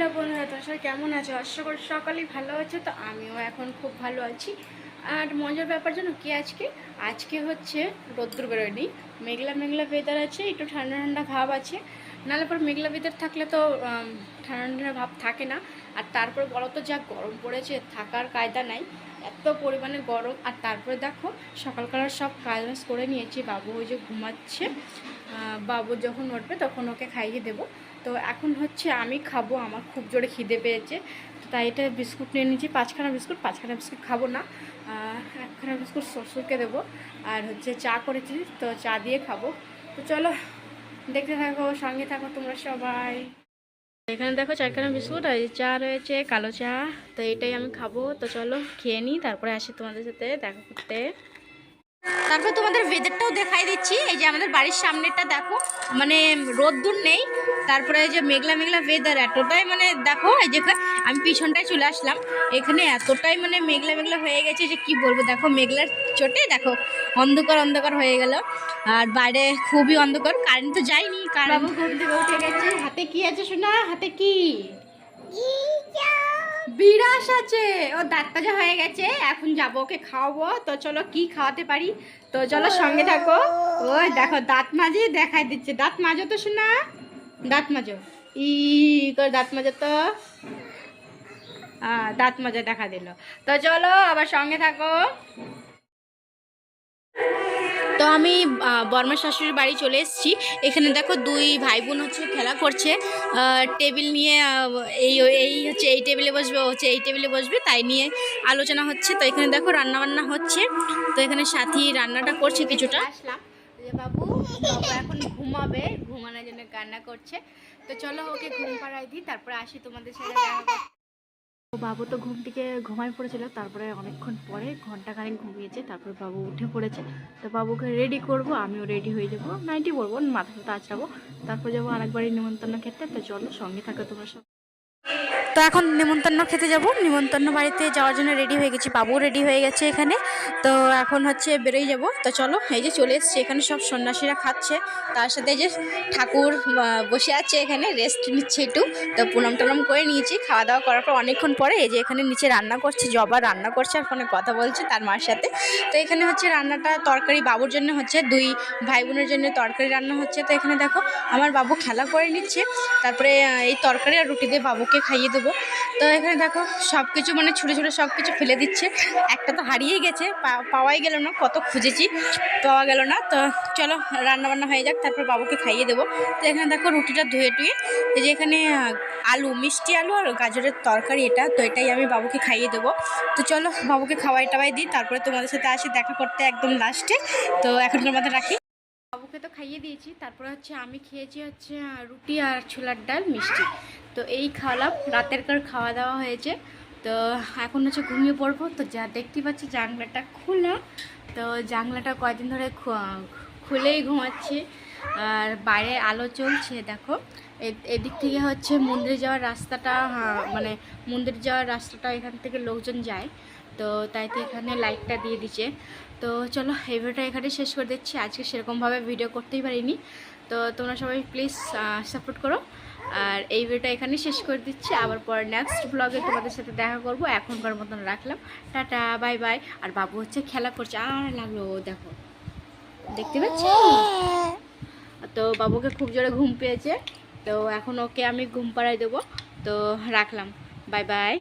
Hello বন্ধুরা তোর সবাই কেমন আছো? আশা করি সকালেই ভালো আছে, তো আমিও এখন খুব ভালো আছি। আর মজার ব্যাপার জানো কি আজকে? আজকে হচ্ছে রোদ্দুর বেরোয়নি। মেঘলা মেঘলা ওয়েদার আছে, একটু ঠান্ডা ঠান্ডা ভাব আছে। নাহলে পর মেঘলা ওয়েদার থাকলে তো ঠান্ডা ঠান্ডা ভাব থাকে না। আর তারপর বলো তো, যা গরম পড়েছে, থাকার কায়দা নাই। এত পরিমাণে গরম। আর তারপরে দেখো সকালবেলা সব কাজ করে নিয়েছি। বাবু ওই যে ঘুমাচ্ছে। বাবু যখন উঠবে তখন ওকে খাইয়ে দেবো। তো এখন হচ্ছে আমি খাব, আমার খুব জোরে খিদে পেয়েছে। তো তাই এটা বিস্কুট নিয়ে নিয়েছি, পাঁচখানা বিস্কুট পাঁচখানা বিস্কুট খাব না। একখানা বিস্কুট শ্বশুরকে দেবো। আর হচ্ছে চা করেছি, তো চা দিয়ে খাব। তো চলো, দেখতে থাকো, সঙ্গে থাকো তোমরা সবাই। এখানে দেখো চারখানা বিস্কুট, আর চা রয়েছে, কালো চা। তো এটাই আমি খাব। তো চলো, খেয়ে নিই, তারপরে আসি তোমাদের সাথে দেখা করতে। তারপর তোমাদের ওয়েদারটাও দেখাই দিচ্ছি। এই যে আমাদের বাড়ির সামনেটা দেখো মানে রোদ্দুর নেই, তারপরে যে মেঘলা মেঘলা ওয়েদার এতটাই মানে দেখো, এই যে আমি পিছনটায় চলে আসলাম, এখানে এতটাই মানে মেঘলা মেঘলা হয়ে গেছে যে কি বলব, দেখো মেঘলার চোটে, দেখো অন্ধকার অন্ধকার হয়ে গেল। আর বাইরে খুবই অন্ধকার কারেন্ট তো যায়নি কারণ উঠে গেছে। হাতে কি আছে শোনা হাতে কি? বিরাস আছে। ও দাঁত তাজা হয়ে গেছে, এখন যাব, ওকে খাওয়াবো। তো চলো কি খাওয়াতে পারি? তো চলো সঙ্গে থাকো। ও দেখো, দাঁত মাজি দেখাই দিচ্ছে। দাঁত মাজো তো শোনা। দাঁত মাজো ই করে দাঁত মাজো তো। দাঁত মাজা দেখা দিল। তো চলো আবার সঙ্গে থাকো। তো আমি বর্মা শাশুড়ির বাড়ি চলে এসেছি। এখানে দেখো দুই ভাই বোন হচ্ছে খেলা করছে। টেবিল নিয়ে এই এই হচ্ছে এই টেবিলে বসবে হচ্ছে এই টেবিলে বসবে, তাই নিয়ে আলোচনা হচ্ছে। তো এখানে দেখো রান্না বান্না হচ্ছে। তো এখানে সাথী রান্নাটা করছে কিছুটা। বাবু বাবু এখন ঘুমাবে, ঘুমানোর জন্য কান্না করছে। তো চলো ওকে ঘুম পাড়াই দিই, তারপরে আসি তোমাদের সাথে দেখা বাবু তো ঘুম থেকে ঘুমায় পড়েছিল, তারপরে অনেকক্ষণ পরে ঘণ্টা খানেক ঘুমিয়েছে, তারপরে বাবু উঠে পড়েছে। তো বাবুকে রেডি করব, আমিও রেডি হয়ে যাব নাইটি পরবো মাথা ফাথা আঁচড়াবো তারপর যাব আরেকবারই নিমন্ত্রণ খেতে তো চলো সঙ্গে থাকো তোমার সব। তো এখন নিমন্ত্রণ খেতে যাব। নিমন্ত্রণ বাড়িতে যাওয়ার জন্য রেডি হয়ে গেছি। বাবু রেডি হয়ে গেছে এখানে। তো এখন হচ্ছে বেরোই যাব। তো চলো, এই যে চলে এসছে। এখানে সব সন্ন্যাসীরা খাচ্ছে। তার সাথে যে ঠাকুর বসে আছে এখানে। রেস্ট নিচ্ছে একটু। তো পুনম টুনম করে নিয়েছি। খাওয়া দাওয়া করার পর অনেকক্ষণ পরে এই যে এখানে নিচে রান্না করছে, জবা রান্না করছে আর ফোনে কথা বলছে তার মার সাথে। তো এখানে হচ্ছে রান্নাটা তরকারি বাবুর জন্য হচ্ছে, দুই ভাই বোনের জন্য তরকারি রান্না হচ্ছে। তো এখানে দেখো, আমার বাবু খেলা করে নিচ্ছে। তারপরে এই তরকারি আর রুটি দিয়ে বাবুকে খাইয়ে দেবো। তো এখানে দেখো সব কিছু মানে ছুটে ছুটে সব কিছু ফেলে দিচ্ছে। একটা তো হারিয়েই গেছে পাওয়াই গেল না, কত খুঁজেছি, পাওয়া গেল না। তো চলো রান্না বান্না হয়ে যাক, তারপর বাবুকে খাইয়ে দেবো। তো এখানে দেখো রুটিটা ধুয়ে টুয়ে যে এখানে আলু, মিষ্টি আলু আর গাজরের তরকারি এটা, তো এটাই আমি বাবুকে খাইয়ে দেবো। তো চলো বাবুকে খাওয়াই টাওয়াই দিই, তারপরে তোমাদের সাথে আসি দেখা করতে একদম লাস্টে তো এখনকার মধ্যে রাখি। বাবুকে তো খাইয়ে দিয়েছি, তারপরে হচ্ছে আমি খেয়েছি হচ্ছে রুটি আর ছোলার ডাল মিষ্টি। তো এই খাওয়ালাম, রাতের কার খাওয়া দাওয়া হয়েছে। তো এখন হচ্ছে ঘুমিয়ে পড়ব, তো যা দেখতে পাচ্ছি জানলাটা খোলা। তো জানলাটা কয়দিন ধরে খুলেই ঘুমাচ্ছি। আর বাইরে আলো চলছে, দেখো। এদিক থেকে হচ্ছে মন্দিরে যাওয়ার রাস্তাটা মানে মন্দির যাওয়ার রাস্তাটা এখান থেকে লোকজন যায়। তো তাই তো এখানে লাইটটা দিয়ে দিচ্ছে। তো চলো, এই ভিডিওটা এখানে শেষ করে দিচ্ছি। আজকে সেরকমভাবে ভিডিও করতেই পারিনি। তো তোমরা সবাই প্লিজ সাপোর্ট করো। আর এই ভিডিওটা এখানে শেষ করে দিচ্ছি। আবার পরে নেক্সট ব্লগে তোমাদের সাথে দেখা করব। এখনকার মতন রাখলাম। টাটা বাই বাই আর বাবু হচ্ছে খেলা করছে। আর লাগল, দেখো। দেখতে পাচ্ছ? তো বাবুকে খুব জোরে ঘুম পেয়েছে। তো এখন ওকে আমি ঘুম পাড়াই দেবো। তো রাখলাম। Bye bye